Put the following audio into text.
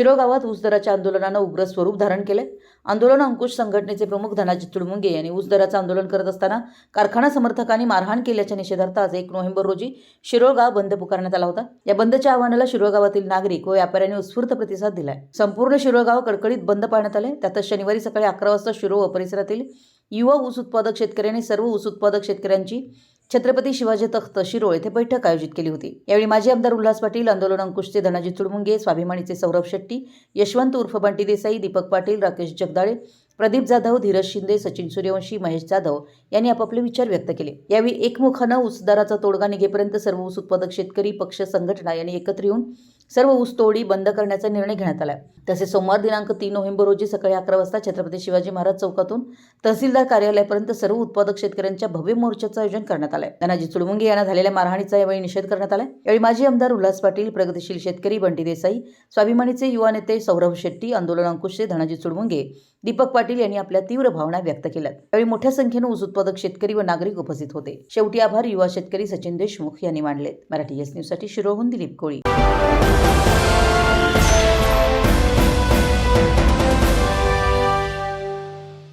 शिरो गावात दराच्या आंदोलनानं उग्र स्वरूप धारण केले आंदोलन अंकुश संघटनेचे प्रमुख धनाजी तुळमुंगे यांनी ऊसदराचं आंदोलन करत असताना कारखाना समर्थकांनी मारहाण केल्याच्या निषेधार्थ आज एक नोव्हेंबर रोजी शिरोळ गाव बंद पुकारण्यात आला होता. या बंदच्या आव्हानाला शिरोळ गावातील नागरिक व व्यापाऱ्यांनी उत्स्फूर्त प्रतिसाद दिलाय. संपूर्ण शिरोळ गाव कडकडीत बंद पाळण्यात आले त्यातच शनिवारी सकाळी अकरा वाजता शिरो व परिसरातील युवा ऊस उत्पादक शेतकऱ्यांनी सर्व ऊस उत्पादक शेतकऱ्यांची छत्रपती शिवाजी तख्त शिरोळ येथे बैठक आयोजित केली होती. यावेळी माजी आमदार उल्हास पाटील आंदोलन अंकुशचे धनाजी चुडमुंगे स्वाभिमानीचे सौरभ शेट्टी यशवंत उर्फ बंटी देसाई दीपक पाटील राकेश जगदाळे प्रदीप जाधव धीरज शिंदे सचिन सूर्यवंशी महेश जाधव यांनी आपापले विचार व्यक्त केले. यावेळी एकमुखानं ऊसदाराचा तोडगा निघेपर्यंत सर्व ऊस उत्पादक शेतकरी पक्ष संघटना यांनी एकत्र येऊन सर्व ऊस तोडी बंद करण्याचा निर्णय घेण्यात आला तसेच सोमवार दिनांक तीन नोव्हेंबर रोजी सकाळी अकरा वाजता छत्रपती शिवाजी महाराज चौकातून तहसीलदार कार्यालयापर्यंत सर्व उत्पादक शेतकऱ्यांच्या भव्य मोर्चाचं आयोजन करण्यात आलंय. धनाजी चुडमुंगे यांना झालेल्या मारहाणीचा यावेळी निषेध करण्यात आला यावेळी माजी आमदार उल्हास पाटील प्रगतिशील शेतकरी बंटी देसाई स्वाभिमानीचे युवा नेते सौरभ शेट्टी आंदोलन अंकुशचे धनाजी चुडमुंगे दीपक पाटील यांनी आपल्या तीव्र भावना व्यक्त केल्या यावेळी मोठ्या संख्येनं ऊस उत्पादक शेतकरी व नागरिक उपस्थित होते. शेवटी आभार युवा शेतकरी सचिन देशमुख यांनी मांडलेत मराठी एस न्यूजसाठी शिरोहून दिलीप कोळी.